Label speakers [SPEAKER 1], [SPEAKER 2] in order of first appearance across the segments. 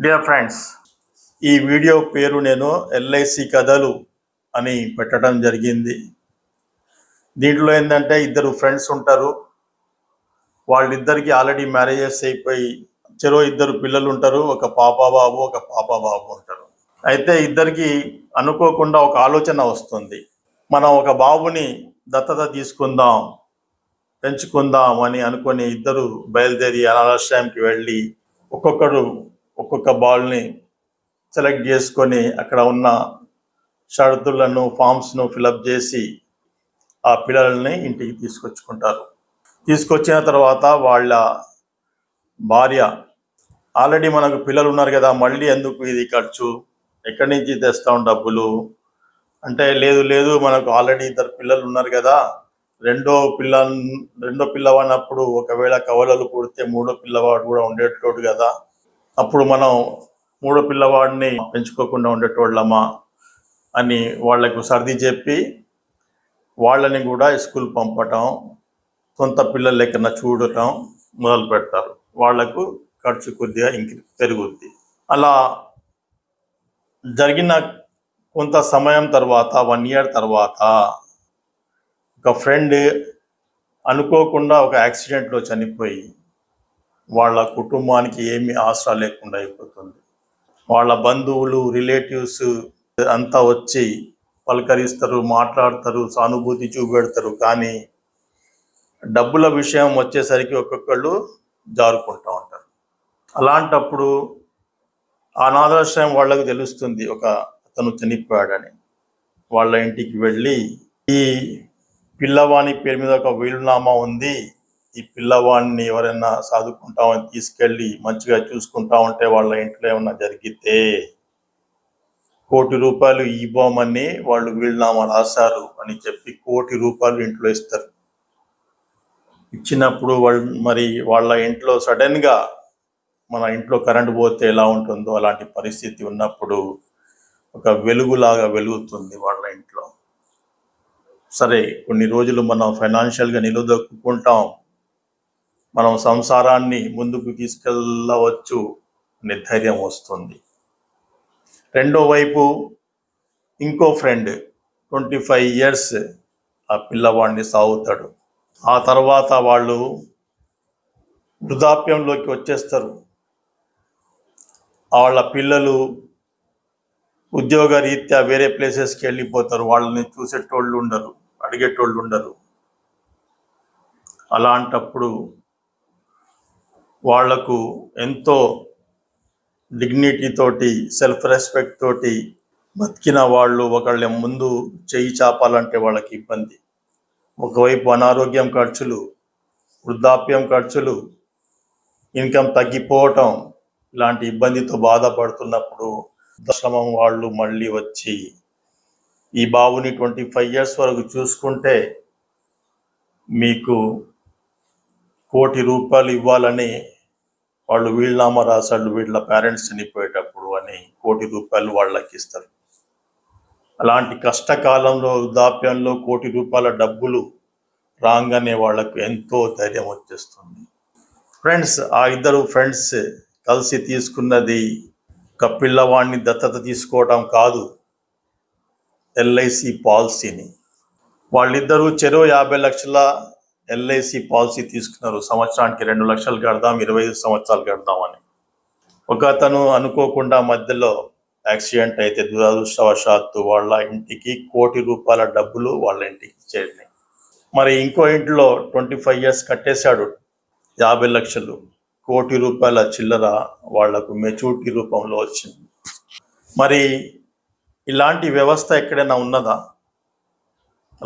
[SPEAKER 1] Dear friends ఈ video పేరు నేను ఎల్ఐసి కథలు అని పెట్టడం జరిగింది. దీంట్లో ఏంటంటే ఇద్దరు ఫ్రెండ్స్ ఉంటారు. వాళ్ళిద్దరికి ఆల్రెడీ మ్యారేజెస్ అయిపోయి చెరో ఇద్దరు పిల్లలు ఉంటారు. ఒక పాప బాబు ఒక పాప బాబు ఉంటారు. అయితే ఇద్దరికి అనుకోకుండా ఒక ఆలోచన వస్తుంది. మనం ఒక బాబుని దత్తత తీసుకుందాం పెంచుకుందాం అని అనుకొని ఇద్దరు బయలుదేరి అనాథాశ్రయంకి వెళ్ళి ఒక్కొక్కరు ఒక్కొక్క బాల్ని సెలెక్ట్ చేసుకొని అక్కడ ఉన్న షరతులను ఫామ్స్ను ఫిలప్ చేసి ఆ పిల్లల్ని ఇంటికి తీసుకొచ్చుకుంటారు. తీసుకొచ్చిన తర్వాత వాళ్ళ భార్య ఆల్రెడీ మనకు పిల్లలు ఉన్నారు కదా మళ్ళీ ఎందుకు ఇది ఖర్చు? ఎక్కడి నుంచి తెస్తాం డబ్బులు? అంటే లేదు లేదు మనకు ఆల్రెడీ ఇద్దరు పిల్లలు ఉన్నారు కదా రెండో పిల్ల రెండో పిల్లవాడినప్పుడు ఒకవేళ కవలలు పుడితే మూడో పిల్లవాడు కూడా ఉండేటోడు కదా అప్పుడు మనం మూడో పిల్లవాడిని పెంచుకోకుండా ఉండేటోళ్ళమా అని వాళ్ళకు సర్ది చెప్పి వాళ్ళని కూడా స్కూల్ పంపటం సొంత పిల్లల లెక్కన చూడటం మొదలు పెడతారు. వాళ్ళకు ఖర్చు కొద్దిగా ఇంక పెరుగుద్ది. అలా జరిగిన కొంత సమయం తర్వాత వన్ ఇయర్ తర్వాత ఒక ఫ్రెండ్ అనుకోకుండా ఒక యాక్సిడెంట్లో చనిపోయి వాళ్ళ కుటుంబానికి ఏమీ ఆసరా లేకుండా అయిపోతుంది. వాళ్ళ బంధువులు రిలేటివ్స్ అంతా వచ్చి పలకరిస్తారు మాట్లాడతారు సానుభూతి చూపెడతారు. కానీ డబ్బుల విషయం వచ్చేసరికి ఒక్కొక్కళ్ళు జారుకుంటూ ఉంటారు. అలాంటప్పుడు అనాథాశ్రయం వాళ్ళకు తెలుస్తుంది ఒక అతను చనిపోయాడని. వాళ్ళ ఇంటికి వెళ్ళి ఈ పిల్లవాని పేరు మీద ఒక వీలునామా ఉంది ఈ పిల్లవాడిని ఎవరైనా సాదుకుంటామని తీసుకెళ్ళి మంచిగా చూసుకుంటా ఉంటే వాళ్ళ ఇంట్లో ఏమన్నా జరిగితే? కోటి రూపాయలు ఇవ్వమని వాళ్ళు వీలునామా రాశారు అని చెప్పి కోటి రూపాయలు ఇంట్లో ఇస్తారు. ఇచ్చినప్పుడు వాళ్ళు మరి వాళ్ళ ఇంట్లో సడన్గా మన ఇంట్లో కరెంట్ పోతే ఎలా ఉంటుందో అలాంటి పరిస్థితి ఉన్నప్పుడు ఒక వెలుగులాగా వెలుగుతుంది వాళ్ళ ఇంట్లో. సరే కొన్ని రోజులు మనం ఫైనాన్షియల్గా నిలదొక్కుంటాం మనం సంసారాన్ని ముందుకు తీసుకెళ్ళవచ్చు అనే ధైర్యం వస్తుంది. రెండో వైపు ఇంకో ఫ్రెండ్ ట్వంటీ ఫైవ్ ఇయర్స్ ఆ పిల్లవాడిని సాగుతాడు. ఆ తర్వాత వాళ్ళు వృద్ధాప్యంలోకి వచ్చేస్తారు. వాళ్ళ పిల్లలు ఉద్యోగ రీత్యా వేరే ప్లేసెస్కి వెళ్ళిపోతారు. వాళ్ళని చూసేటోళ్ళు ఉండరు అడిగేటోళ్ళు ఉండరు. అలాంటప్పుడు వాళ్ళకు ఎంతో డిగ్నిటీ తోటి సెల్ఫ్ రెస్పెక్ట్ తోటి బతికిన వాళ్ళు ఒకళ్ళ ముందు చేయి చాపాలంటే వాళ్ళకి ఇబ్బంది. ఒకవైపు అనారోగ్యం ఖర్చులు వృద్ధాప్యం ఖర్చులు ఇన్కమ్ తగ్గిపోవటం ఇలాంటి ఇబ్బందితో బాధపడుతున్నప్పుడు దశ్రమం వాళ్ళు మళ్ళీ వచ్చి ఈ బాబుని ట్వంటీ ఫైవ్ ఇయర్స్ వరకు చూసుకుంటే మీకు కోటి రూపాయలు ఇవ్వాలని వాళ్ళు వీళ్ళనామా రాశాడు వీళ్ళ పేరెంట్స్ చనిపోయేటప్పుడు అని కోటి రూపాయలు వాళ్ళకి ఇస్తారు. అలాంటి కష్టకాలంలో వృద్ధాప్యంలో కోటి రూపాయల డబ్బులు రాగానే వాళ్ళకు ఎంతో ధైర్యం వచ్చేస్తుంది. ఫ్రెండ్స్ ఆ ఇద్దరు ఫ్రెండ్స్ కలిసి తీసుకున్నది ఒక పిల్లవాడిని దత్తత తీసుకోవటం కాదు ఎల్ఐసి పాలసీని. వాళ్ళిద్దరూ చెరో యాభై లక్షల ఎల్ఐసి పాలసీ తీసుకున్నారు. సంవత్సరానికి రెండు లక్షలు కడదాం ఇరవై ఐదు సంవత్సరాలు కడదాం అని. ఒక అతను అనుకోకుండా మధ్యలో యాక్సిడెంట్ అయితే దురదృష్టవశాత్తు వాళ్ళ ఇంటికి కోటి రూపాయల డబ్బులు వాళ్ళ ఇంటికి చేరినాయి మరి ఇంకో ఇంట్లో ట్వంటీ ఫైవ్ ఇయర్స్ కట్టేశాడు. యాభై లక్షలు కోటి రూపాయల చిల్లర వాళ్ళకు మెచ్యూరిటీ రూపంలో వచ్చింది. మరి ఇలాంటి వ్యవస్థ ఎక్కడైనా ఉన్నదా?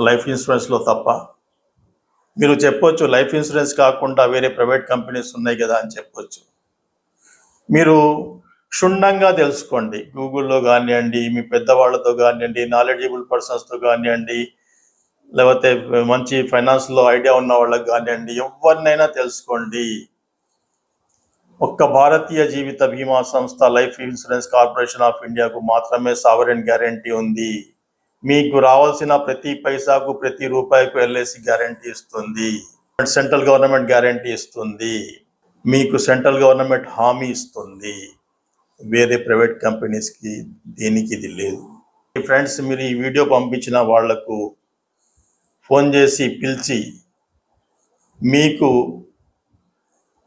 [SPEAKER 1] లైఫ్ ఇన్సూరెన్స్లో తప్ప? మీరు చెప్పొచ్చు లైఫ్ ఇన్సూరెన్స్ కాకుండా వేరే ప్రైవేట్ కంపెనీస్ ఉన్నాయి కదా అని చెప్పొచ్చు. మీరు క్షుణ్ణంగా తెలుసుకోండి. గూగుల్లో కానివ్వండి మీ పెద్దవాళ్ళతో కానివ్వండి నాలెడ్జబుల్ పర్సన్స్తో కానివ్వండి లేకపోతే మంచి ఫైనాన్స్లో ఐడియా ఉన్న వాళ్ళకి కానివ్వండి ఎవరినైనా తెలుసుకోండి. ఒక్క భారతీయ జీవిత బీమా సంస్థ లైఫ్ ఇన్సూరెన్స్ కార్పొరేషన్ ఆఫ్ ఇండియాకు మాత్రమే సావరెన్ గ్యారంటీ ఉంది. మీకు రావాల్సిన ప్రతి పైసాకు ప్రతి రూపాయికు ఎల్ఐసి గ్యారంటీ ఇస్తుంది. సెంట్రల్ గవర్నమెంట్ గ్యారంటీ ఇస్తుంది. మీకు సెంట్రల్ గవర్నమెంట్ హామీ ఇస్తుంది. వేరే ప్రైవేట్ కంపెనీస్కి దేనికి ఇది లేదు. ఫ్రెండ్స్ మీరు ఈ వీడియో పంపించిన వాళ్ళకు ఫోన్ చేసి పిలిచి మీకు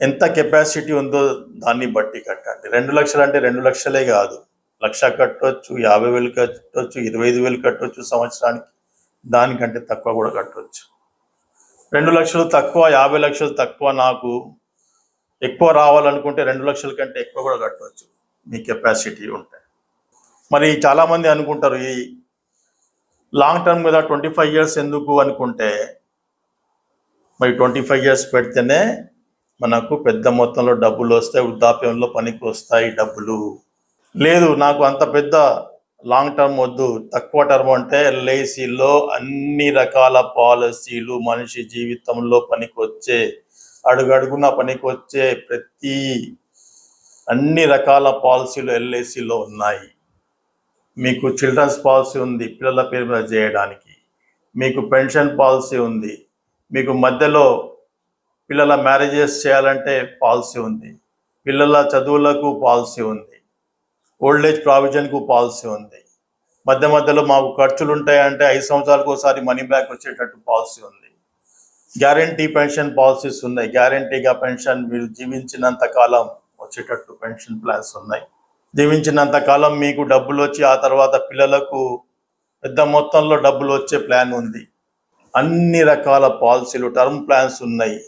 [SPEAKER 1] ఎంత కెపాసిటీ ఉందో దాన్ని బట్టి కట్టండి. రెండు లక్షలు అంటే రెండు లక్షలే కాదు. లక్ష కట్టవచ్చు యాభై వేలు కట్టవచ్చు ఇరవై ఐదు వేలు కట్టవచ్చు సంవత్సరానికి. దానికంటే తక్కువ కూడా కట్టవచ్చు రెండు లక్షలు తక్కువ యాభై లక్షలు తక్కువ నాకు ఎక్కువ రావాలనుకుంటే రెండు లక్షల కంటే ఎక్కువ కూడా కట్టవచ్చు మీ కెపాసిటీ ఉంటే. మరి చాలామంది అనుకుంటారు ఈ లాంగ్ టర్మ్ మీద ట్వంటీ ఫైవ్ ఇయర్స్ ఎందుకు అనుకుంటే మరి ట్వంటీ ఫైవ్ ఇయర్స్ పెడితేనే మనకు పెద్ద మొత్తంలో డబ్బులు వస్తాయి వృద్ధాప్యంలో పనికి వస్తాయి డబ్బులు. లేదు నాకు అంత పెద్ద లాంగ్ టర్మ్ వద్దు. తక్కువ టర్మ్ అంటే ఎల్ఐసిలో అన్ని రకాల పాలసీలు మనిషి జీవితంలో పనికొచ్చే అడుగడుగున పనికొచ్చే ప్రతి అన్ని రకాల పాలసీలు ఎల్ఐసిలో ఉన్నాయి. మీకు చిల్డ్రన్స్ పాలసీ ఉంది పిల్లల పేరు మీద చేయడానికి. మీకు పెన్షన్ పాలసీ ఉంది. మీకు మధ్యలో పిల్లల మ్యారేజెస్ చేయాలంటే పాలసీ ఉంది. పిల్లల చదువులకు పాలసీ ఉంది. ఓల్డ్ ఏజ్ ప్రావిజన్కు పాలసీ ఉంది. మధ్య మధ్యలో మాకు ఖర్చులు ఉంటాయంటే ఐదు సంవత్సరాలకు ఒకసారి మనీ బ్యాక్ వచ్చేటట్టు పాలసీ ఉంది. గ్యారంటీ పెన్షన్ పాలసీస్ ఉన్నాయి. గ్యారంటీగా పెన్షన్ మీరు జీవించినంత కాలం వచ్చేటట్టు పెన్షన్ ప్లాన్స్ ఉన్నాయి. జీవించినంత కాలం మీకు డబ్బులు వచ్చి ఆ తర్వాత పిల్లలకు పెద్ద మొత్తంలో డబ్బులు వచ్చే ప్లాన్ ఉంది. అన్ని రకాల పాలసీలు టర్మ్ ప్లాన్స్ ఉన్నాయి.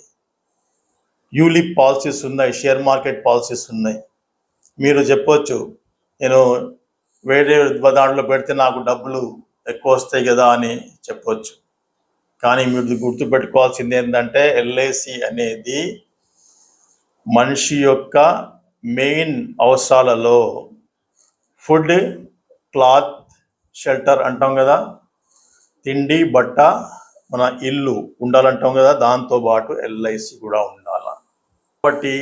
[SPEAKER 1] యూలిప్ పాలసీస్ ఉన్నాయి షేర్ మార్కెట్ పాలసీస్ ఉన్నాయి. మీరు చెప్పొచ్చు నేను వేరే దాంట్లో పెడితే నాకు డబ్బులు ఎక్కువ వస్తాయి కదా అని చెప్పొచ్చు. కానీ మీరు గుర్తుపెట్టుకోవాల్సింది ఏంటంటే ఎల్ఐసి అనేది మనిషి యొక్క మెయిన్ అవసరాలలో ఫుడ్ క్లాత్ షెల్టర్ అంటాం కదా తిండి బట్ట మన ఇల్లు ఉండాలంటాం కదా దాంతో పాటు ఎల్ఐసి కూడా ఉండాలి. కాబట్టి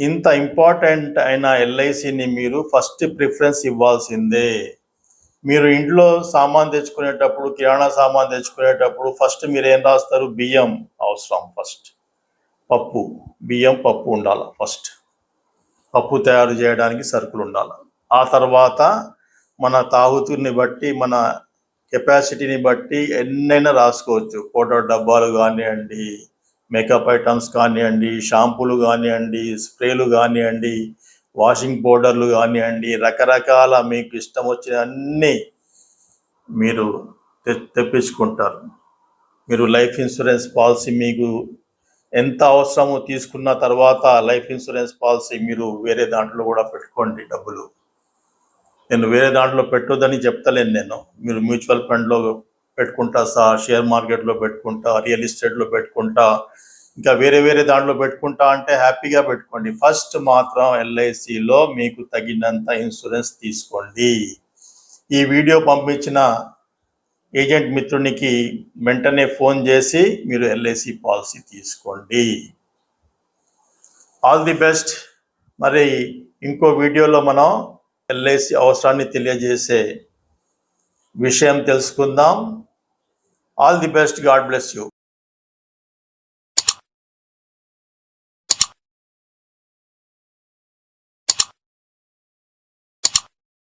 [SPEAKER 1] ఇంత ఇంపార్టెంట్ అయిన ఎల్ఐసిని మీరు ఫస్ట్ ప్రిఫరెన్స్ ఇవ్వాల్సిందే. మీరు ఇంట్లో సామాన్ తెచ్చుకునేటప్పుడు కిరాణా సామాన్ తెచ్చుకునేటప్పుడు ఫస్ట్ మీరు ఏం రాస్తారు? బియ్యం అవసరం ఫస్ట్. పప్పు బియ్యం పప్పు ఉండాలి ఫస్ట్. పప్పు తయారు చేయడానికి సరుకులు ఉండాలి. ఆ తర్వాత మన తాగుతుని బట్టి మన కెపాసిటీని బట్టి ఎన్నైనా రాసుకోవచ్చు. ఫోటో డబ్బాలు కానివ్వండి మేకప్ ఐటమ్స్ కానివ్వండి షాంపూలు కానివ్వండి స్ప్రేలు కానివ్వండి వాషింగ్ పౌడర్లు కానివ్వండి రకరకాల మీకు ఇష్టం వచ్చిన అన్నీ మీరు తె- తెప్పించుకుంటారు. మీరు లైఫ్ ఇన్సూరెన్స్ పాలసీ మీకు ఎంత అవసరమో తీసుకున్న తర్వాత లైఫ్ ఇన్సూరెన్స్ పాలసీ మీరు వేరే దాంట్లో కూడా పెట్టుకోండి డబ్బులు. నేను వేరే దాంట్లో పెట్టొద్దని చెప్తలేను నేను. మీరు మ్యూచువల్ ఫండ్లో పెట్టుకుంటా సా షేర్ మార్కెట్లో పెట్టుకుంటా రియల్ ఎస్టేట్లో పెట్టుకుంటా ఇంకా వేరే వేరే దాంట్లో పెట్టుకుంటా అంటే హ్యాపీగా పెట్టుకోండి. ఫస్ట్ మాత్రం ఎల్ఐసిలో మీకు తగినంత ఇన్సూరెన్స్ తీసుకోండి. ఈ వీడియో పంపించిన ఏజెంట్ మిత్రునికి వెంటనే ఫోన్ చేసి మీరు ఎల్ఐసి పాలసీ తీసుకోండి. All the best. మరి ఇంకో వీడియోలో మనం ఎల్ఐసి అవసరాన్ని తెలియజేసే విషయం తెలుసుకుందాం. All the best God bless you